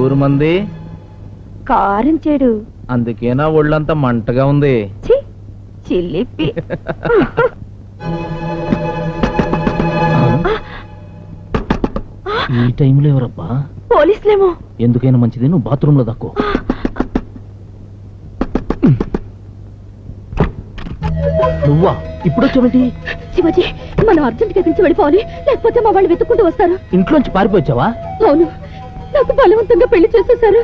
ఊరు మంది? కారం చెడు. అందుకేనా ఒళ్ళంతా మంటగా ఉంది? చి చిల్లిపి ఈ టైంలో ఎవరబ్బా? పోలీసులేమో. ఎందుకైనా మంచిది నువ్వు బాత్రూమ్లో దక్కు నువ్వా? ఇప్పుడు వచ్చావేంటి శివాజీ మనం అర్జెంట్గా నుంచి వెళ్ళిపోవాలి? లేకపోతే మా వాళ్ళు వెతుక్కుంటూ వస్తారు. ఇంట్లోంచి పారిపోవచ్చావా అవును. నాకు బలవంతంగా పెళ్ళి చేసేశారు.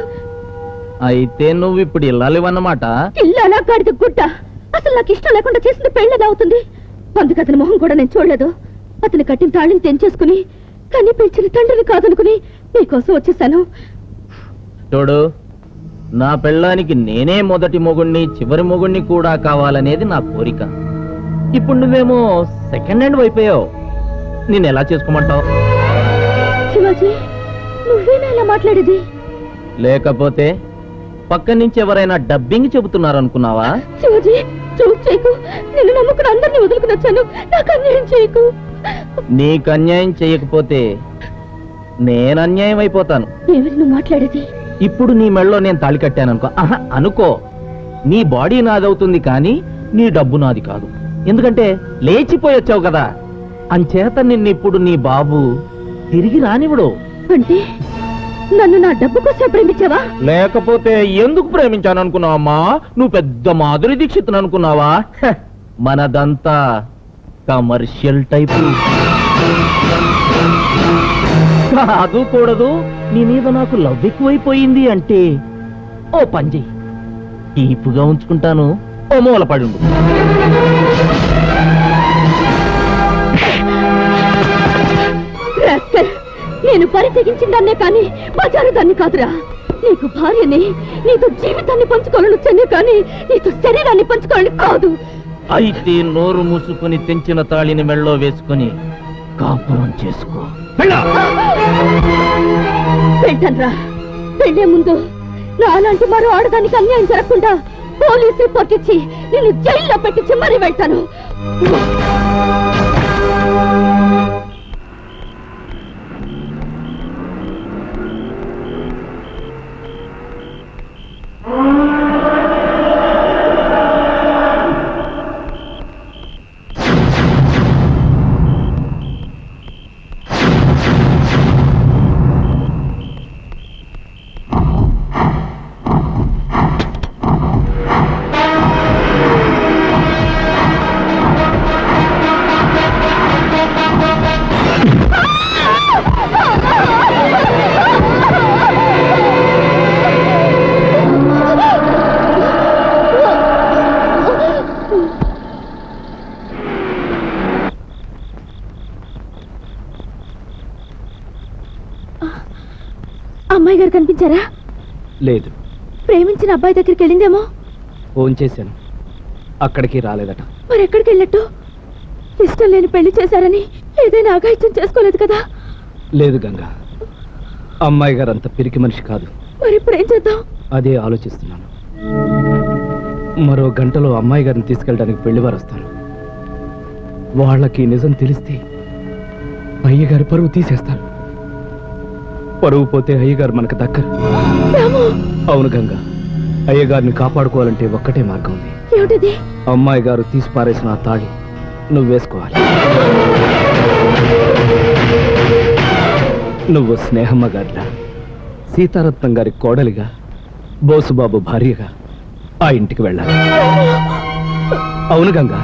అయితే నువ్వు ఇప్పుడు ఇల్లాలివన్నమాట. ఇల్లాలా గాడిద గుడ్డ. అసలు నాకు ఇష్టం లేకుండా చేసింది పెళ్ళది అవుతుంది? అందుకు అతని మొహం కూడా నేను చూడలేదు. అతని కట్టిన తాళిని తెంచేసుకుని కని పెంచిన తండ్రిని కాదనుకుని మీకోసం వచ్చేసాను. చూడు నా పెళ్ళానికి నేనే మొదటి మొగుణ్ణి చివరి మొగుణ్ణి కూడా కావాలనేది నా కోరిక. ఇప్పుడు నువ్వేమో సెకండ్ హ్యాండ్ అయిపోయావు నేను ఎలా చేసుకోమంటావు? శివాజీ నువ్వేనా ఇలా మాట్లాడేది? లేకపోతే పక్క నుంచి ఎవరైనా డబ్బింగ్ చెబుతున్నారు అనుకున్నావా శివాజీ చూపు చేయకు. నేను నమ్ముకుని అందరినీ వదులుకుని వచ్చాను. నాకు అన్యాయం చేయకు. నీకు అన్యాయం చేయకపోతే నేను అన్యాయం అయిపోతాను. నువ్వు మాట్లాడేది? ఇప్పుడు నీ మెళ్ళలో నేను తాళి కట్టాను అనుకో ఆహా అనుకో. నీ బాడీ నాదవుతుంది కానీ నీ డబ్బు నాది కాదు. ఎందుకంటే లేచిపోయి వచ్చావు కదా. అంచేత నిన్ను ఇప్పుడు నీ బాబు తిరిగి రానివ్వడు. అంటే నన్ను నా డబ్బు కోసం ప్రేమించావా? లేకపోతే ఎందుకు ప్రేమించాను అనుకున్నావమ్మా నువ్వు పెద్ద మాధురి దీక్షిత్ అనుకున్నావా? మనదంతా కమర్షియల్ టైపు. కాదు కూడదు నీ మీద నాకు లవ్ ఎక్కువైపోయింది అంటే ఓ పంజి. ఈపుగా ఉంచుకుంటాను ఓ మూల ఉండు. నేను పరి తెగించిన దాన్నే కానీ బజారు దాన్ని కాదురా. నీకు భార్యని నీతో జీవితాన్ని పంచుకోవాలని వచ్చానే కానీ నీతో శరీరాన్ని పంచుకోవాలని కాదు. అయితే నోరు మూసుకుని తెంచిన తాళిని మెళ్ళో వేసుకుని కాపురం చేసుకో. వెళ్ళు! వెళ్తాన్రా. వెళ్ళే ముందు నాలాంటి మరో ఆడదానికి అన్యాయం జరగకుండా పోలీస్ రిపోర్ట్ ఇచ్చి నిన్ను జైల్లో పెట్టించి మరీ వెళ్తాను. కనిపించారా? లేదు. ప్రేమించిన అబ్బాయి దగ్గరికి వెళ్ళిందేమో? ఫోన్ చేశాను. అక్కడికి రాలేదట. మరి ఎక్కడికి వెళ్ళట్టు? ఇష్టం లేని పెళ్ళి చేశారని ఏదైనా అఘాయిత్యం చేసుకోలేదు కదా? లేదు గంగా. అమ్మాయి గారు అంత పిరికి మనిషి కాదు. మరి ఇప్పుడు ఏం చేద్దాం? అదే ఆలోచిస్తున్నాను. మరో గంటలో అమ్మాయి గారిని తీసుకెళ్ళడానికి పెళ్ళివారు వస్తారు. వాళ్ళకి నిజం తెలిస్తే అయ్యగారి పరువు తీసేస్తారు. పరువు పోతే అయ్యగారు మనకు దక్కరు అవును గంగా. అయ్యగారిని కాపాడుకోవాలంటే ఒక్కటే మార్గం ఉంది. అమ్మాయి గారు తీసి పారేసిన ఆ తాళి నువ్వు వేసుకోవాలి. నువ్వు స్నేహమ్మ గారిలా. సీతారత్నం గారి కోడలిగా బోసుబాబు భార్యగా ఆ ఇంటికి వెళ్ళాలి. అవును గంగా.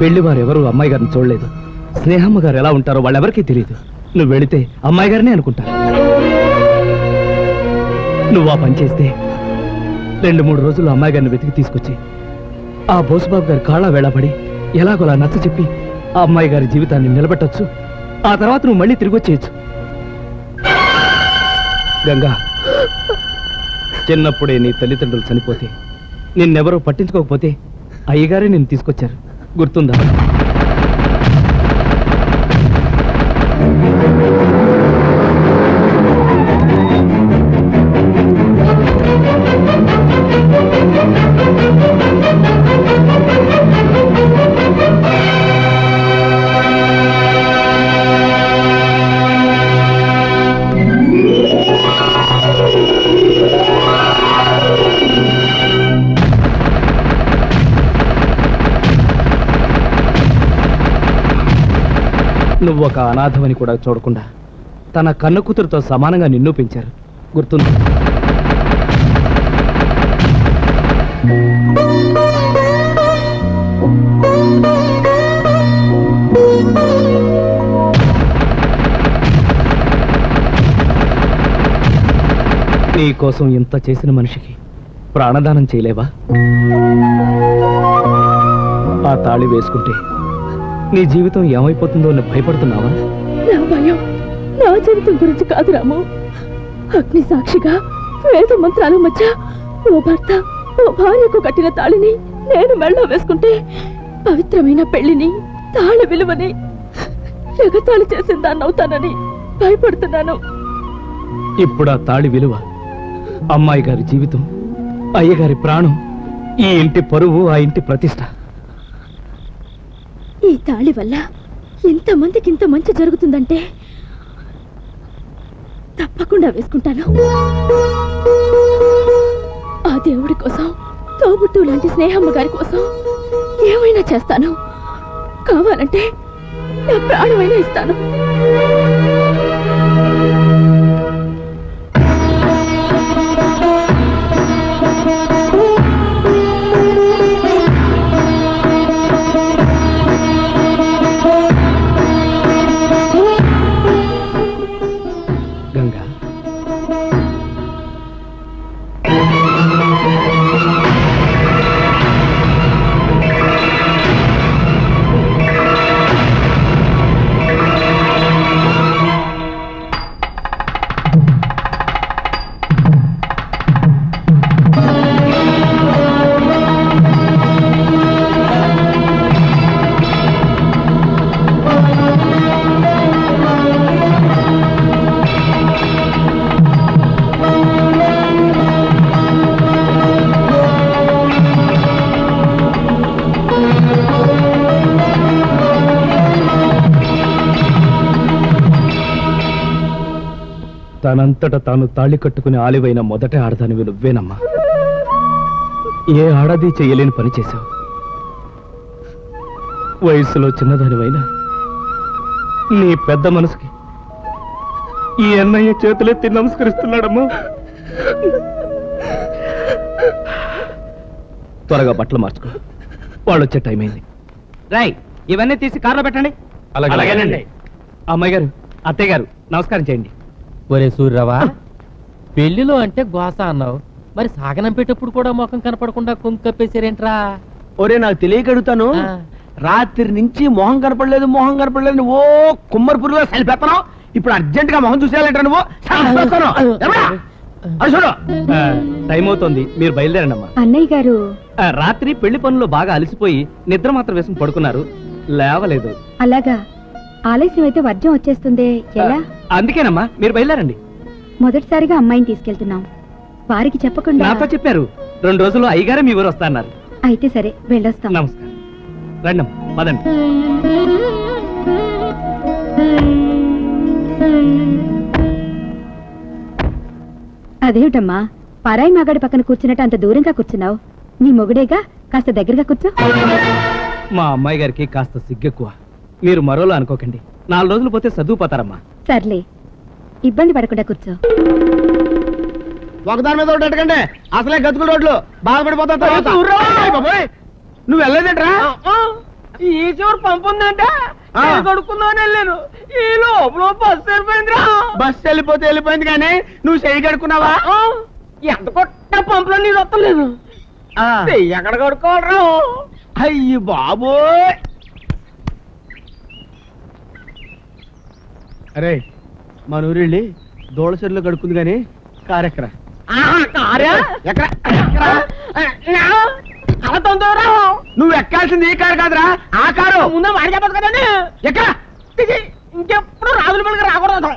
పెళ్ళి వారెవరూ అమ్మాయి గారిని చూడలేదు. స్నేహమ్మ గారు ఎలా ఉంటారో వాళ్ళెవరికీ తెలియదు నువ్వు వెళితే అమ్మాయి గారినే అనుకుంటారు. నువ్వు ఆ పని చేస్తే రెండు మూడు రోజులు అమ్మాయి గారిని వెతికి తీసుకొచ్చి ఆ బోసుబాబు గారి కాళ్ళ వేళపడి ఎలాగోలా నచ్చ చెప్పి ఆ అమ్మాయి గారి జీవితాన్ని నిలబెట్టొచ్చు. ఆ తర్వాత నువ్వు మళ్ళీ తిరిగి వచ్చేయచ్చు. గంగా చిన్నప్పుడే నీ తల్లిదండ్రులు చనిపోతే నిన్నెవరో పట్టించుకోకపోతే అయ్యగారే నేను తీసుకొచ్చారు. గుర్తుందా? నువ్వు ఒక అనాథమని కూడా చూడకుండా తన కన్న కూతురుతో సమానంగా నిన్ను పెంచారు. గుర్తుంది? నీ కోసం ఇంత చేసిన మనిషికి ప్రాణదానం చేయలేవా? ఆ తాళి వేసుకుంటే నీ జీవితం ఏమైపోతుందో అని భయపడుతున్నావా? నా భయం నా జీవితం గురించి కాదు రాము. అగ్ని సాక్షిగా వేద మంత్రాల మధ్య ఓ భర్త ఓ భార్యకు కట్టిన తాళిని నేను మెళ్ళో వేసుకుంటే పవిత్రమైన పెళ్ళిని తాళి విలువని ఎగతాళి చేసిన దాన్ని అవుతానని భయపడుతున్నాను. ఇప్పుడు ఆ తాళి విలువ అమ్మాయి గారి జీవితం అయ్యగారి ప్రాణం ఈ ఇంటి పరువు ఆ ఇంటి ప్రతిష్ట. తాళి వల్ల ఎంతమందికి ఇంత మంచి జరుగుతుందంటే తప్పకుండా వేసుకుంటాను. ఆ దేవుడి కోసం తోబుట్టు లాంటి స్నేహమ్మ గారి కోసం ఏమైనా చేస్తాను. కావాలంటే నా ప్రాణమైనా ఇస్తాను. తనంతట తాను తాళి కట్టుకుని ఆలివైన మొదట ఆడదానివి నువ్వేనమ్మా. ఏ ఆడది చేయలేని పని చేశావు. వయసులో చిన్నదానివైనా నీ పెద్ద మనసుకి ఈ అన్నయ్య చేతులెత్తి నమస్కరిస్తున్నాడమ్మా. త్వరగా బట్టలు మార్చుకో. వాళ్ళు వచ్చే టైం అయింది రాయ్ ఇవన్నీ తీసి కార్లో పెట్టండి. అలాగేనండి. అమ్మాయి గారు అత్తయ్య గారు నమస్కారం చేయండి. ఒరే సూర్యరావా పెళ్ళిలో అంటే గోస అన్నావు. మరి సాగనంపేటప్పుడు కూడా ముఖం కనపడకుండా కుంకప్పేసారేంట్రా ఒరే నాకు తెలియక అడుగుతాను ఆ. రాత్రి నుంచి మొహం కనపడలేదు మొహం కనపడలేదు. నువ్వు ఓ కుమ్మరి పురుగులో సెల్పెత్తనావు ఇప్పుడు అర్జెంట్గా మొహం చూసేయాలంటే నువ్వు. చూడు. టైం అవుతోంది. మీరు బయలుదేరండి అమ్మా అన్నయ్య గారు. రాత్రి పెళ్ళి పనుల్లో బాగా అలసిపోయి నిద్ర మాత్రం వేసుకుని పడుకున్నారు. లేవలేదు. అలాగా. ఆలస్యం అయితే వర్జం వచ్చేస్తుంది. ఆ, అందుకేనమ్మా మీరు బయలుదేరండి. మొదటిసారిగా అమ్మాయిని తీసుకెళ్తున్నాం. వారికి చెప్పకుండా నాతో చెప్పారు. రెండు రోజుల్లో అయ్యగారే మీ ఊరు వస్తా అన్నారు అయితే సరే వెళ్ళొస్తాం. నమస్కారం. రండి పదండి. అదేమిటమ్మా? పరాయి మగాడి పక్కన కూర్చున్నట్టు అంత దూరంగా కూర్చున్నావు? నీ మొగుడేగా? కాస్త దగ్గరగా కూర్చో. మా అమ్మాయి గారికి కాస్త సిగ్గెక్కువ. మీరు మరోలా అనుకోకండి. నాలుగు రోజులు పోతే చదువుపోతారమ్మా సర్లే. ఇబ్బంది పడకుండా కూర్చో. ఒకదాని మీద ఒకటి ఎట్టకండి అసలే గతుకుల రోడ్లు. బాధపడిపోతా తర్వాత. నువ్వు వెళ్ళలేదేంట్రా? ఈ చివరి పంపు ఉందంటే ఆ. కడుక్కుందామని వెళ్ళాను. ఈ లోపల బస్సు వెళ్ళిపోయిందిరా. బస్సు వెళ్ళిపోతే వెళ్ళిపోయింది కానీ నువ్వు చెయ్యి కడుక్కున్నావా? ఎంత కొట్ట పంపులో నీళ్ళు వస్తలేదు. ఎక్కడ కడుక్కోవాలరా? అయ్యి బాబోయ్! అరే మన ఊరెళ్ళి దోళ చెరులో కడుక్కుంది కానీ కారెక్కరా నువ్వు ఎక్కాల్సింది ఈ కారు కాదురా ఆ కారు. ముందే వాడి చెప్పదు కదండి. ఎక్కడ ఇంకెప్పుడు రాజుల పలికి రాకూడదు